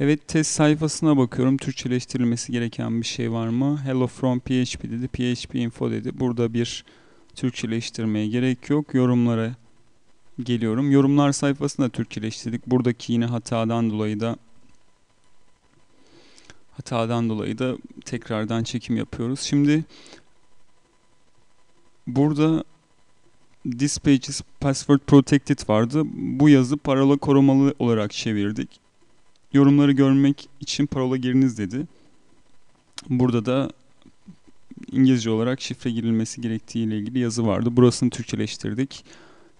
Evet test sayfasına bakıyorum. Türkçeleştirilmesi gereken bir şey var mı? Hello from PHP dedi. PHP info dedi. Burada bir Türkçeleştirmeye gerek yok. Yorumlara geliyorum. Yorumlar sayfasında Türkçeleştirdik. Buradaki yine hatadan dolayı da hatadan dolayı da tekrardan çekim yapıyoruz. Şimdi burada This page is password protected vardı. Bu yazı parola korumalı olarak çevirdik. Yorumları görmek için parola giriniz dedi. Burada da İngilizce olarak şifre girilmesi gerektiği ile ilgili yazı vardı. Burasını Türkçeleştirdik.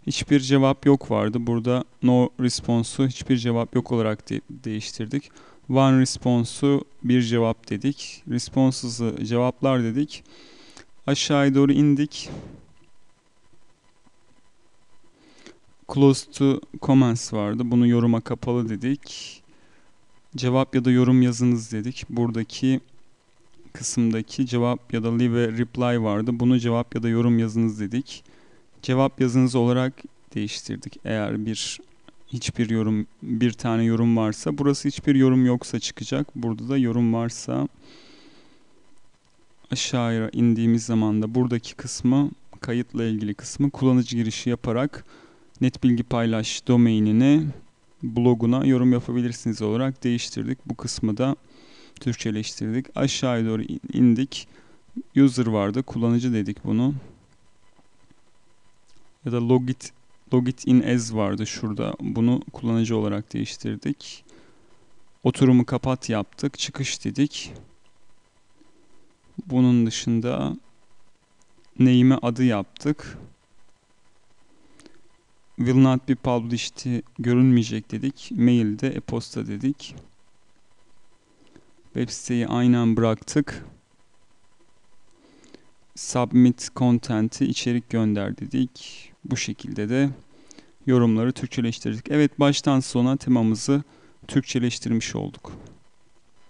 Hiçbir cevap yok vardı. Burada no response'u hiçbir cevap yok olarak de- değiştirdik. One response'u bir cevap dedik. Responses'ı cevaplar dedik. Aşağıya doğru indik. Close to comments vardı. Bunu yoruma kapalı dedik. Cevap ya da yorum yazınız dedik. Buradaki kısımdaki cevap ya da leave reply vardı. Bunu cevap ya da yorum yazınız dedik. Cevap yazınız olarak değiştirdik. Eğer bir hiçbir yorum bir tane yorum varsa burası hiçbir yorum yoksa çıkacak. Burada da yorum varsa aşağıya indiğimiz zaman da buradaki kısmı kayıtla ilgili kısmı kullanıcı girişi yaparak net bilgi paylaş domainine bloguna yorum yapabilirsiniz olarak değiştirdik. Bu kısmı da Türkçeleştirdik. Aşağıya doğru in- indik. User vardı. Kullanıcı dedik bunu. Ya da logit logit in as vardı şurada. Bunu kullanıcı olarak değiştirdik. Oturumu kapat yaptık. Çıkış dedik. Bunun dışında name'e adı yaptık. Will not be published görünmeyecek dedik. Mailde e-posta dedik. Web siteyi aynen bıraktık. Submit content'i içerik gönder dedik. Bu şekilde de yorumları Türkçeleştirdik. Evet baştan sona temamızı Türkçeleştirmiş olduk.